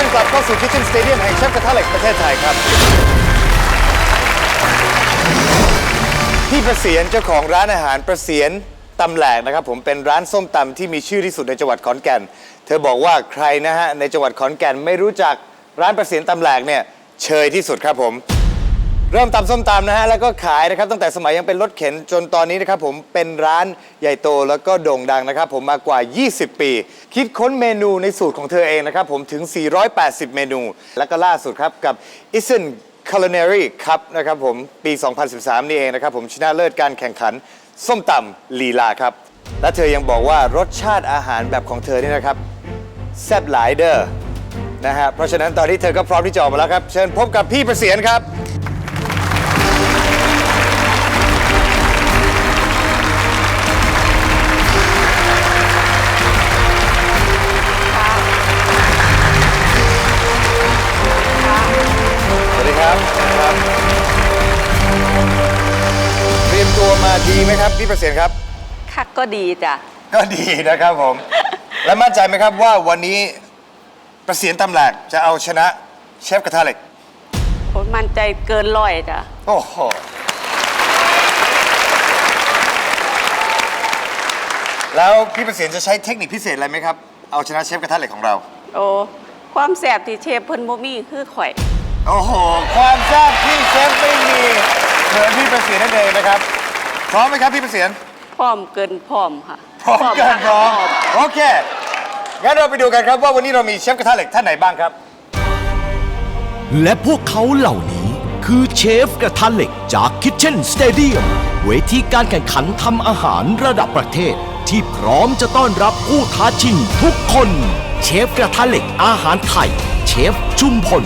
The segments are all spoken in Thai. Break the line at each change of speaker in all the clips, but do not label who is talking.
ท่านกลับเข้าสู่คิทเช่นสเตเดียมแห่งเชฟกระทะเหล็กประเทศไทยครับ พี่ประเสียนเจ้าของร้านอาหารประเสียนตำแหลกนะครับ ผมเป็นร้านส้มตำที่มีชื่อที่สุดในจังหวัดขอนแก่น เธอบอกว่าใครนะฮะในจังหวัดขอนแก่นไม่รู้จักร้านประเสียนตำแหลกเนี่ยเชยที่สุดครับผม เริ่มตำส้มตำนะฮะแล้วก็ขายนะครับตั้งแต่สมัยยังเป็นรถเข็นจนตอนนี้นะครับผมเป็นร้านใหญ่โตแล้วก็โด่งดังนะครับผมมากว่า 20 ปี คิดค้นเมนูในสูตรของเธอเองนะครับผมถึง 480 เมนู แล้วก็ล่าสุดครับกับ i s e n Culinary Cup นะครับผมปี 2013 นี่เองนะครับผมชนะเลิศการแข่งขันส้มตำลีลาครับ และเธอยังบอกว่ารสชาติอาหารแบบของเธอเนี่ยนะครับแซ่บหลายเด้อนะฮะเพราะฉะนั้นตอนนี้เธอก็พร้อมที่จะออกมาแล้วครับ เชิญพบกับพี่ประเสียนครับ มตัวมาดีไหมครับพี่ประเสียนครับ
คักก็ดีจ้ะ
ก็ดีนะครับผม และมั่นใจไหมครับว่าวันนี้ประเสียนตำแหลกจะเอาชนะเชฟกระทะเหล็ก
ผมมั่นใจเกินร้อยจ้ะ
โอ้โหแล้วพี่ประเสียนจะใช้เทคนิคพิเศษอะไรไหมครับเอาชนะเชฟกระทะเหล็กของเรา
โอ้ความแสบที่เชฟเพิ่นบ่มีคือข่อย
โอ้โห ความทราบที่เชฟไม่มีเหมือนพี่ประเสียนนั่นเองนะครับ พร้อมไหมครับพี่ประเสียน
พร้อมเกินพร้อมค่ะ
พร้อมเกินพร้อมโอเคงั้นเราไปดูกันครับว่าวันนี้เรามีเชฟกระทะเหล็กท่านไหนบ้างครับ
และพวกเขาเหล่านี้คือเชฟกระทะเหล็กจาก Kitchen Stadium เวทีการแข่งขันทำอาหารระดับประเทศ ที่พร้อมจะต้อนรับผู้ท้าชิงทุกคน เชฟกระทะเหล็กอาหารไทย เชฟชุมพล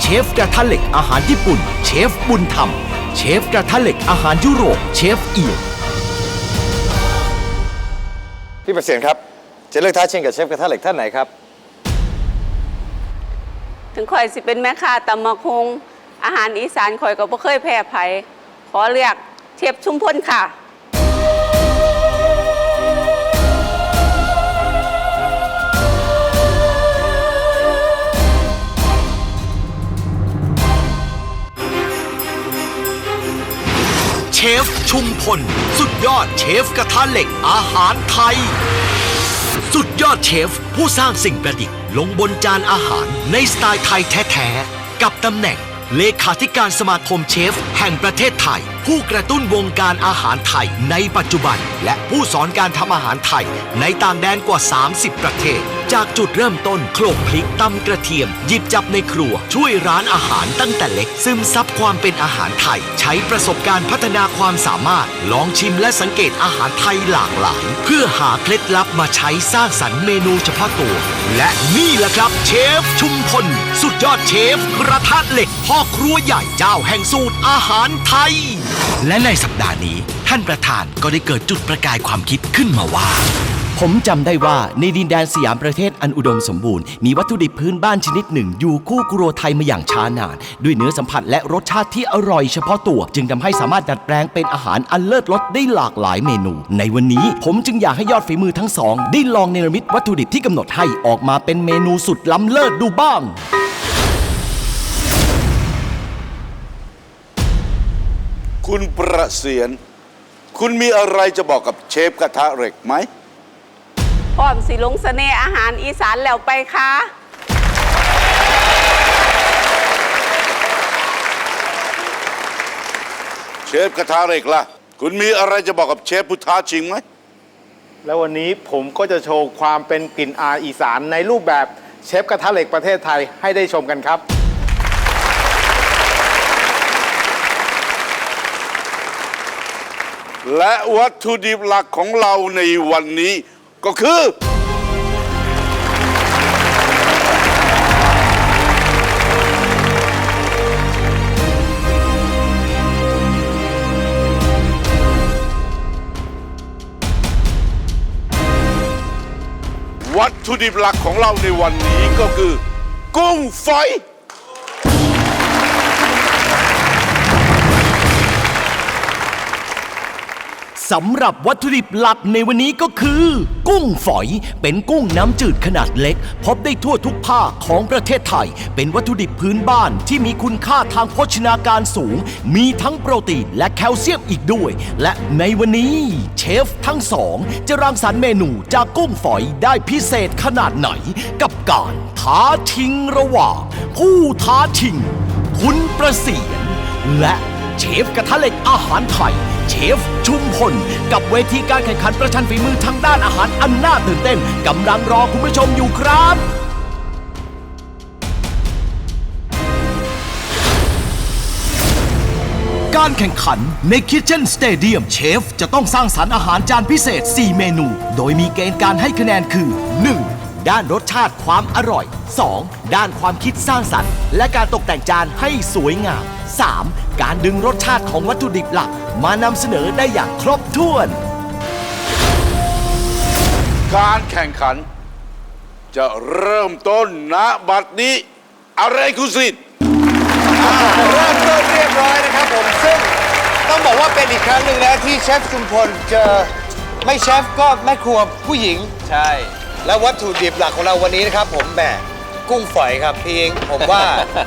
เชฟกระทะเหล็กอาหารญี่ปุ่น เชฟบุญธรรม เชฟกระทะเหล็กอาหารยุโรปเชฟเอียน
พี่ประเสียนครับ จะเลือกท้าชิงกับเชฟกระทะเหล็กท่านไหนครับ
ถึงข่อยสิเป็นแม่ค้าตำมะคง อาหารอีสานข่อยก็บ่เคยแพ้ไผขอเลือกเชฟชุมพลค่ะ
พล สุดยอดเชฟกระทะเหล็กอาหารไทย สุดยอดเชฟผู้สร้างสิ่งประดิษฐ์ลงบนจานอาหารในสไตล์ไทยแท้ๆ กับตำแหน่งเลขาธิการสมาคมเชฟ แห่งประเทศไทย ผู้กระตุ้นวงการอาหารไทยในปัจจุบัน และผู้สอนการทำอาหารไทยในต่างแดนกว่า 30 ประเทศ จากจุดเริ่มต้นโขลกพริกตำกระเทียม หยิบจับในครัว ช่วยร้านอาหารตั้งแต่เล็ก ซึมซับความเป็นอาหารไทย ใช้ประสบการณ์พัฒนาความสามารถ ลองชิมและสังเกตอาหารไทยหลากหลาย เพื่อหาเคล็ดลับมาใช้สร้างสรรค์เมนูเฉพาะตัว และนี่แหละครับ เชฟชุมพล สุดยอดเชฟ กระทะเหล็กพ่อครัวใหญ่เจ้าแห่งสูตรอาหารไทย และในสัปดาห์นี้ ท่านประธานก็ได้เกิดจุดประกายความคิดขึ้นมาว่า ผมจำได้ว่าในดินแดนสยามประเทศอันอุดมสมบูรณ์ มีวัตถุดิบพื้นบ้านชนิดหนึ่ง อยู่คู่ครัวไทยมาอย่างช้านาน ด้วยเนื้อสัมผัสและรสชาติที่อร่อยเฉพาะตัว จึงทำให้สามารถดัดแปลงเป็นอาหารอันเลิศรสได้หลากหลายเมนู ในวันนี้ผมจึงอยากให้ยอดฝีมือทั้งสอง ได้ลองเนรมิตวัตถุดิบที่กำหนดให้ออกมาเป็นเมนูสุดล้ำเลิศดูบ้าง
คุณประเสียน คุณมีอะไรจะบอกกับเชฟกระทะเหล็กไหม
พร้อมสิลงเสน่ห์อาหารอีสานแล้วไปค่ะ
เชฟกระทะเหล็กล่ะ คุณมีอะไรจะบอกกับเชฟพุทธาชิงไหม
แล้ววันนี้ผมก็จะโชว์ความเป็นกลิ่นอายอีสานในรูปแบบเชฟกระทะเหล็กประเทศไทยให้ได้ชมกันครับ
และวัตถุดิบหลักของเราในวันนี้ ก็คือวัตถุดิบหลักของเราในวันนี้ก็คือ กุ้งฝอย
สำหรับวัตถุดิบหลักในวันนี้ก็คือ กุ้งฝอย เป็นกุ้งน้ำจืดขนาดเล็ก พบได้ทั่วทุกภาคของประเทศไทย เป็นวัตถุดิบพื้นบ้านที่มีคุณค่าทางโภชนาการสูง มีทั้งโปรตีนและแคลเซียมอีกด้วย และในวันนี้เชฟทั้งสอง จะรังสรรค์เมนูจากกุ้งฝอยได้พิเศษขนาดไหน กับการท้าชิงระหว่างผู้ท้าชิง คุณประเสียนและ เชฟกระทะเหล็กอาหารไทย เชฟชุมพล กับเวทีการแข่งขันประชันฝีมือทางด้านอาหารอันน่าตื่นเต้นกำลังรอคุณผู้ชมอยู่ครับการแข่งขันใน Kitchen Stadium เชฟจะต้องสร้างสรรค์อาหารจานพิเศษ 4 เมนู โดยมีเกณฑ์การให้คะแนนคือ 1. ด้านรสชาติความอร่อย 2. ด้านความคิดสร้างสรรค์ และการตกแต่งจานให้สวยงาม 3. การดึงรสชาติของวัตถุดิบหลัก มานำเสนอได้อย่างครบถ้วน
การแข่งขัน จะเริ่มต้นณบัดนี้ อะไรคุณสิทธิ์
เริ่มต้นเรียบร้อยนะครับผมซึ่งต้องบอกว่าเป็นอีกครั้งหนึ่งนะที่เชฟชุมพลเจอไม่เชฟก็แม่ครัวผู้หญิง
ใช่
และวัตถุดิบหลักของเราวันนี้นะครับผมแหม กุ้งฝอยครับพี่เองผมว่า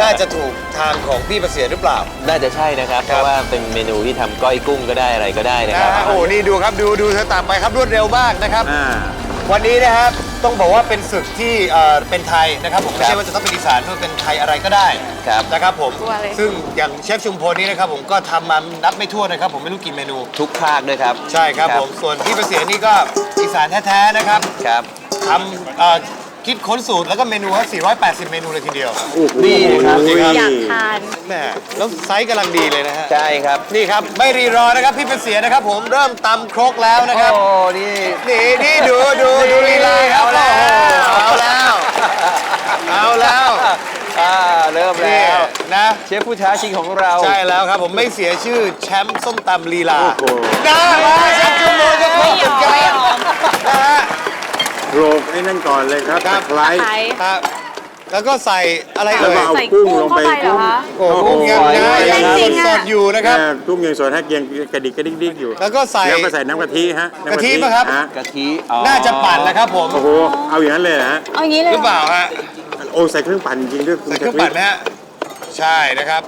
น่าจะถูกทางของพี่ประเสียหรือเปล่า
น่าจะใช่นะครับ
ค
เพ
รับ
ราะว่าเป็นเมนูที่ทำก้อยกุ้งก็ได้อะไรก็ได้นะ
นะครับฮะโอ้โหนี่ดูครับดูดูเธอตามไปครับรวดเร็วมากนะครับวันนี้นะครับต้องบอกว่าเป็นศึกที่เอ่อเป็นไทยนะครับผมไม่ใช่ว่าจะต้องเป็นอีสานเพื่อเป็นไทยอะไรก็ได้
ครับ
นะครับผม
ตัวเลย
ซึ่งอย่างเชฟชุมพลนี่นะครับผมก็ทำมานับไม่ถ้วนนะครับ ผมไม่รู้กี่เมนู
ทุกภาคด้วยครับ
ใช่ครับผมส่วนพี่ประเสียนี่ก็อีสานแท้ๆนะครับ
ครับ
ทำเอ่อ คิดค้นสูตรแล้วก็เมนูว่า480 เมนูเลยทีเดียว
นี่นะครับ
นี่ครับ
อยากทาน
แหมแล้วไซส์กำลังดีเลยนะฮะ
ใช่ครับ
นี่ครับ ไม่รีรอนะครับ พี่ประเสียนะครับ ผมเริ่มตำครกแล้วนะครับ
โอ้นี่
นี่นี่ดูดูดูลีลาครับ
เอาแล้ว
โอ้โหเอาแล้ว เอาแล้ว
อ่าเริ่ม
นี่
แล้ว
นะ
เชฟผู้ท้าชิงของเรา
ใช่แล้วครับผมไม่เสียชื่อแชมป์ส้มตำลีลานะมาเชฟจุ๊บโมก็ครบเหมือนกันนะฮะ
โรกไอ้นั่นก่อนเลยครับ
ครับ
ตะไคร้
ไข่
ครับ แล้วก็ใส่อะไร
แล้ว
เอ่ย
ก็เอา
ใส่
กุ้ง
กุ้ง
ลงไป
เข้าไปเหรอคะ
โอ้โหกุ้งยังไง
จ
ยัง
ริงๆอะ
สดอยู่นะครับ
เออกุ้งยังสดฮะยังกระดิกกระดิกดิกอยู่
แล้วก็ใส่
แล้วก็ใส่น้ำกะทิฮะน้ำ
กะทิปะครับ
ฮะ
กะทิอ๋อ
น่าจะปั่นแล้วครับผม
โอ้โหเอาอย่างนั้นเลยเหรอฮะ
เอางี้เลย
หรือเปล่าฮะ
โอ้ใส่เครื่องปั่นจริงด้วยคุณ
ใส่เครื่อง
ชา
ปั่นไหมฮะ ใช่นะครับ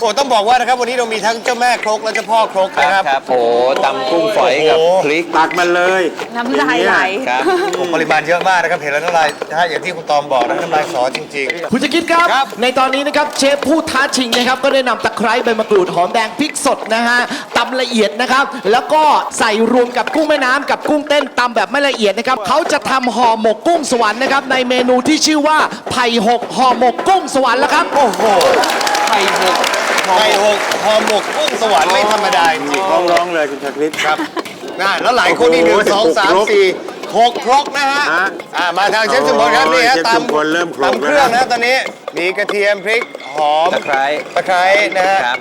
โอ้ต้องบอกว่านะครับวันนี้เรามีทั้งเจ้าแม่ครกและเจ้าพ่อครก
ครั
นะ
บ
ครับ
ครับโอ้ตำกุ้งฝอยกับ
โอ้โห
พริก
ตักมันเลย
น้ำลายไหล
ครับ
โอ้ปริมาณเยอะมากนะครับเห็นแล้วน้ำลายนะฮะอย่างที่คุณตอมบอกนะน้ำลายสอจริง
คุณจะคิดครับ
ครับ
ในตอนนี้นะครับเชฟผู้ท้าชิงนะครับก็ได้นำตะไคร้ใบมะกรูดหอมแดงพริกสดนะฮะตำละเอียดนะครับ แล้วก็ใส่รวมกับกุ้งแม่น้ำกับกุ้งเต้นตำแบบไม่ละเอียดนะครับเขาจะทำห่อหมกกุ้งสวรรค์นะครับในเมนูที่ชื่อว่าไผ่หกห่อหมกกุ้งสวรรค์แล้วครับ
ๆ โอ้โห ไข่หก ไข่หกห่อหมกกุ้งสวรรค์ไม่ธรรมดาจริง
ร้องร้องเลยคุณชาคริต
ๆครับน่าแล้วหลายคนนี่หนึ่ง
โอ้โห
สองสาม
หกครก
สี่หกครกนะฮะ
ฮะ
อ่ามาทางเชฟชุมพลครับ
โอ้ย
นี่ฮะ
เชฟ
ต
ชุมพลเริ่มโขลก
ตำเครื่อง
แล้ว
นะตอนนี้มีกระเทียมพริก หอม
ตะไคร้
ตะไคร้นะฮะ
ครับ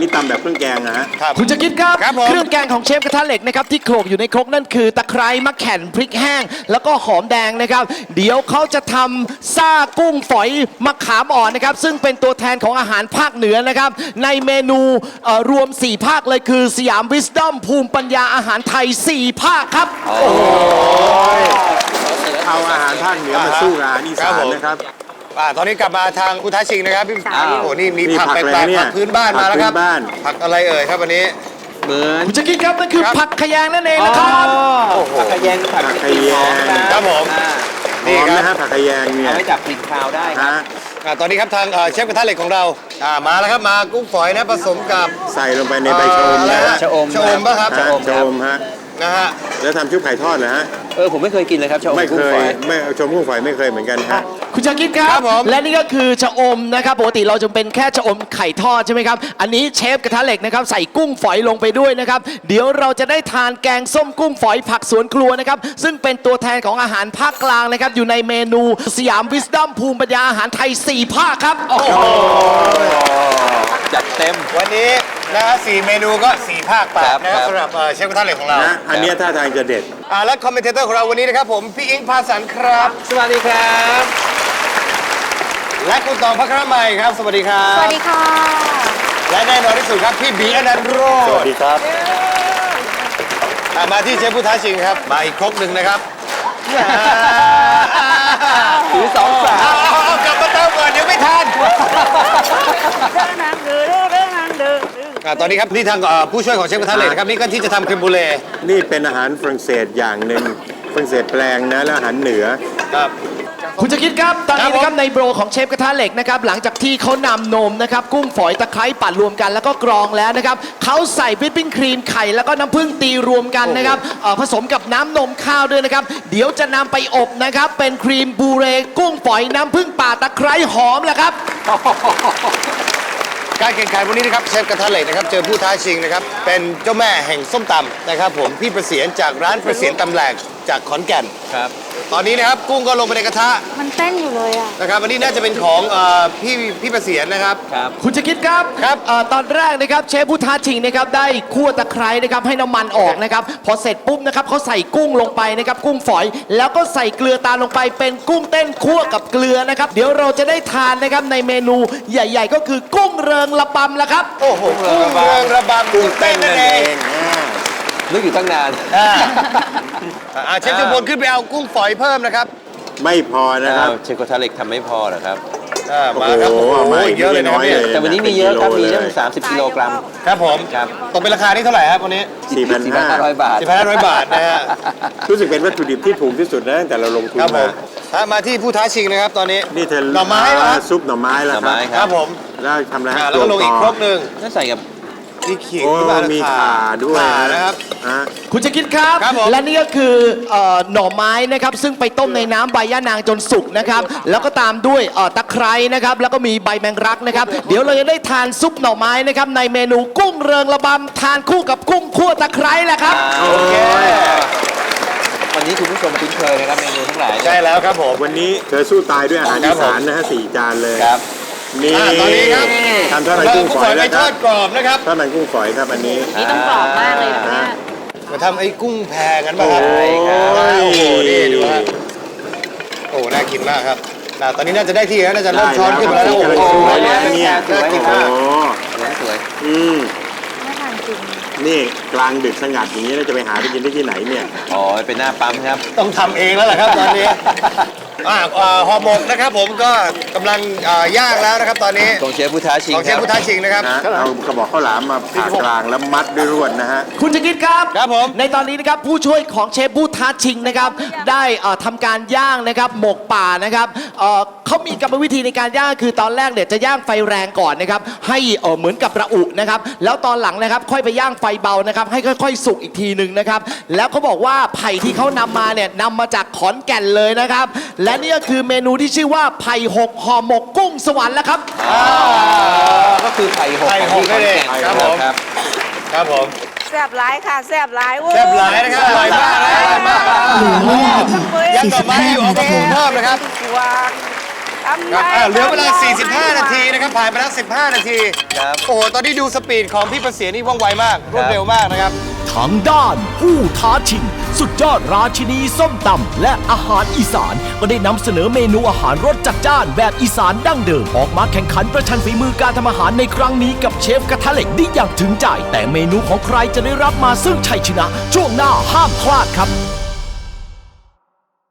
นี่ตำแบบเครื่องแกงนะฮะ
ครับ
คุณจะคิดครับ
ครับผม
เครื่องแกงของเชฟกระทะเหล็กนะครับที่โขลกอยู่ในครกนั่นคือตะไคร้มะแข่นพริกแห้ง แล้วก็หอมแดงนะครับ เดี๋ยวเขาจะทำซ่ากุ้งฝอยมะขามอ่อนนะครับ ซึ่งเป็นตัวแทนของอาหารภาคเหนือนะครับ ในเมนูเอ่อรวม 4 ภาคเลยคือสยามวิสดอมภูมิปัญญาอาหารไทย 4 ภาคครับ
เอาอาหารภาคเหนือมาสู้กับอาหารอี
ครั
สา
บ
น
ผม
นะครับ
อ่าตอนนี้กลับมาทางอุทัยชิงนะครับพี่
อ้าว
โอ้โหนี่มี
นี่
ผัก
ผัก
แปลก
อะไรเนี่
ๆ
ย
ผักพื้นบ้านมาแล้วครับ
ผักพื้นบ้าน
ผักอะไรเอ่ยครับวันนี้
เหมือน
คุณจะคิดครับนั่นคือผักขยงนั่นเองนะครับ
ผักขยงผัก
ผักขยง
ครับผม
อ่า
ห
นี่
อม
ค
นะ
รั
ฮะ
บ
ผักขยงเนี่ย
เอาไว้จับกลิ่นคาวได้ครับ
ฮะ
อ่าตอนนี้ครับทางเอ่อเชฟกระทะเหล็กของเราอ่ามาแล้วครับมากุ้งฝอยนะผสมกับ
ใส่ลงไปในใบชะอม
เอ่อ
นะ
อะไร
ฮะ
ฮะ
ชะอม
ชะอมป่ะครับ
ฮะชะอมฮะ
นะฮะ
แล้วทำชุบไข่ทอดเหรอฮะ
เออผมไม่เคยกินเลยครับชะอม
ไม่
กุ้
เค
งฝ
ย
อย
ไม่ชมกุ้งฝอยไม่เคยเหมือนกันฮะ
คุณชาคิดครับ
ครับผม
และนี่ก็คือชะอมนะครับปกติเราจะเป็นแค่ชะอมไข่ทอดใช่ไหมครับ อันนี้เชฟกระทะเหล็กนะครับใส่กุ้งฝอยลงไปด้วยนะครับ เดี๋ยวเราจะได้ทานแกงส้มกุ้งฝอยผักสวนครัวนะครับ ซึ่งเป็นตัวแทนของอาหารภาคกลางนะครับ อยู่ในเมนูสยามวิสดอมภูมิปัญญาอาหารไทย 4 ภาคครับ โอ้โห
จัดเต็ม
วันนี้นะฮะสี่เมนูก็สี่ภาคแป
ครั
ด
บ
นะครับ
ครับ
สำหรับเอ่อเชฟกระทะเหล็กของเรา
นะอันเนี้ยท่าทางจะเด็ด
อ่าและคอมเมนเตอร์ของเราวันนี้นะครับผม พี่อิงพาสันครับ
สวัสดีครับ
และคุณตองพัครมัยครับ สวัสดีครับ
สวัสดีค่ะ
และแน่นอนที่สุดครับ พี่บีอนันต์โร
สวัส
จ
ดีครับ
อะมาที่เชฟผู้ท้าชิงครับ มาอีกครกหนึ่งนะครับ
ถือสองสาม
เอาเอาเอากลับมาเติมก่อนเดี๋ยวไม่ทันอะตอนนี้ครับนี่ทางเอ่อผู้ช่วยของเชฟกระทะเหล็กนะครับนี่ก็ที่จะทำครีมบูเล่
นี่เป็นอาหารฝรั่งเศสอย่างหนึ่งฝรั่งเศสแปลงนะแล้วอาหารเหนือ
ครับ
คุณจะคิดครับตอนนี้
ครับผม
นะครับในโบรของเชฟกระทะเหล็กนะครับหลังจากที่เขานำนมนะครับกุ้งฝอยตะไคร้ปั่นรวมกันแล้วก็กรองแล้วนะครับเขาใส่วิปปิ้งครีมไข่แล้วก็น้ำผึ้งตีรวมกันนะครับเอ่อผสมกับน้ำนมข้าวด้วยนะครับเดี๋ยวจะนำไปอบนะครับเป็นครีมบูเรกุ้งฝอยน้ำผึ้งป่าตะไคร้หอมแหละครับ
การแข่งขันวันนี้นะครับเชฟกระทะเหล็กนะครับเจอผู้ท้าชิงนะครับเป็นเจ้าแม่แห่งส้มตำนะครับผมพี่ประเสียนจากร้านประเสียนตำแหลก จากขอนแก่น
ครับ
ตอนนี้นะครับกุ้งก็ลงไปในกระทะ
มันเต้นอยู่เลยอะ
นะครับอันนี้น่าจะเป็นของเอ่อพี่พี่ประเสียนนะครับ
ครับ
คุณจะคิดครับ
ครับ
เอ่อตอนแรกนะครับเชฟผู้ท้าชิงนะครับได้คั่วตะไคร้นะครับให้น้ำมันออกนะครับพอเสร็จปุ๊บนะครับเขาใส่กุ้งลงไปนะครับกุ้งฝอย แล้วก็ใส่เกลือตามลงไปเป็นกุ้งเต้นคั่วกับเกลือนะครับเดี๋ยวเราจะได้ทานนะครับในเมนูใหญ่ ๆ ก็คือกุ้งเริงระบำละครับ
โอ้โหกุ้งเรืองระบำกุ้งเต้นนั่นเอง
นึกอยู่ตั้งนาน
อ่าอ่าเชฟจุพลขึ้นไปเอากุ้งฝอยเพิ่มนะครับ
ไม่พอนะครับ
เชฟกระทะเหล็กทำไม่พอเหรอครับ
อ่ามาครับ
โอ้
โอ้
โห
โห
มาอีก
เยอะเลยนะครับ
น้อย
เนี่ย
เลย
แต่วันนี้มีเยอะครับ
เป็น
มี
กิโล
ตั้ง
เลย
30 กิโลกรัม
ครับผม
ครับ
ตกเป็นราคาที่เท่าไหร่ครับวันนี้
สี่พันห้า
4,500 บาท
4,500 บาทนะฮะ
รู้สึกเป็นวัตถุดิบที่ถูกที่สุดนะตั้งแต่เราลงทุน
ครับผมา
ม
ฮะมาที่ผู้ท้าชิงนะครับตอนนี้
นี่เธอ
หน่อไม้เหรอครับ
ซุปหน่อไม้แล้ว
หน่อไม้
ครับ
ครับผม
แล้วทำอะไร
อ่า
ฮะ
แล้วก็ลงอีกครกหนึ่ง
น่าใส่กับ
มีขิง
โอ้
ขึ้นมา
มี
ขา
ข่าด้วย
ข่านะครับ
ฮะ
คุณจะคิดครับ
ครับผม
และนี่ก็คือเอ่อหน่อไม้นะครับ ซึ่งไปต้มในน้ำใบย่านางจนสุกนะครับ แล้วก็ตามด้วยเอ่อตะไคร้นะครับ แล้วก็มีใบแมงรักนะครับ เดี๋ยวเราจะได้ทานซุปหน่อไม้นะครับ ในเมนูกุ้งเริงระบำทานคู่กับกุ้งคั่วตะไคร้แหละครับ
โอเค วันนี้คุณผู้ชมคุ้นเคยนะครับเมนูทั้งหลาย
ใช่แล้วครับผม
วันนี้เธอสู้ตายด้วยอาหาร
ครั
อี
บผม
สานนะฮะสี่จานเลย
ครับ
นี่
อ่าตอนนี้ครับ
ทำเท่าไหร่
เรา
กุ้ง
กุ้ง
ฝ
ฝ
อ
อยยไป
แล้ว
ท
ค
อ
รับ
ดกรอบนะครับ
เท่านั้นกุ้งฝอยครับอันนี้
นี่ต้องกรอบมากเลยนะเนี่ย
มาทำไอ้กุ้งแพงกันป่ะครับ
ใช่ครับ
โอ้โหนี่ดูฮะโอ้น่ากินมากครับอ่าตอนนี้น่าจะได้ที่แล้วน่าจะเริ่มช้อนขึ้นมาแล้วนะโอ้โห
สวยแล้วเนี่ย
น่ากินมาก
โอ้
สวยสวย
อืม
ไม่ทานจริง
นี่กลางดึกสงัดอย่างนี้เราจะไปหาไปกินได้ที่ไหนเนี่ย
อ๋อ เป็นหน้าปั๊มครับ
ต้องทำเองแล้วแหละครับตอนนี้ อ่าอ่าห่อหมกนะครับผมก็กำลังอ่าย่างแล้วนะครับตอนนี้
ของเชฟผู้ท้าชิง
ของเช
ค
ฟ
รับ
ผู้ท้าชิงนะครับ
นะเอากระบอกข้าวหลามมาผ่ากลางแล้วมัดด้วยรวดนะฮะ
คุณจะคิดครับ
ครับผม
ในตอนนี้นะครับผู้ช่วยของเชฟผู้ท้าชิงนะครับ ได้เอ่อทำการย่างนะครับหมกป่านะครับเอ่อเขามีกรรมวิธีในการย่างคือตอนแรกเนี่ยจะย่างไฟแรงก่อนนะครับ ให้เอ่อเหมือนกับระอุนะครับ แล้วตอนหลังนะครับค่อยไปย่างไฟเบานะครับ ให้ค่อย ๆ สุกอีกทีหนึ่งนะครับ แล้วเขาบอกว่าไผ่ที่เขานำมาเนี่ยนำมาจากขอนแก่นเลยนะครับ และนี่ก็คือเมนูที่ชื่อว่าไผ่หกห่อหมกกุ้งสวรรค์แล้วครับ
ก็คือไข่หก
ไข่
ของ
หก
ที่ขอนแก่น
นั่นเองครับผม
ครับ
ครับผม
แซ่บหลายค่ะแซ่บหลายโอ้
แซ่บหลายนะครับอร่อยมากนะอร่อยมากยังต่อมาอยู่เอามาปรุงเพิ่มนะครับ
วางทำ
ครับ
ไง
อ่าเหลือเวลา
ทำไง
45 นาทีนะครับ ผ่านไปแล้ว 15 นาที
ครับ
โอ้โห ตอนนี้ดูสปีดของพี่ประเสียนี่ว่องไวมาก รวดเร็วมากนะครับ
ทางด้านผู้ท้าชิง สุดยอดราชินีส้มตำและอาหารอีสาน ก็ได้นำเสนอเมนูอาหารรสจัดจ้านแบบอีสานดั้งเดิม ออกมาแข่งขันประชันฝีมือการทำอาหารในครั้งนี้กับเชฟกระทะเหล็กได้อย่างถึงใจ แต่เมนูของใครจะได้รับมาซึ่งชัยชนะ ช่วงหน้าห้ามพลาดครับ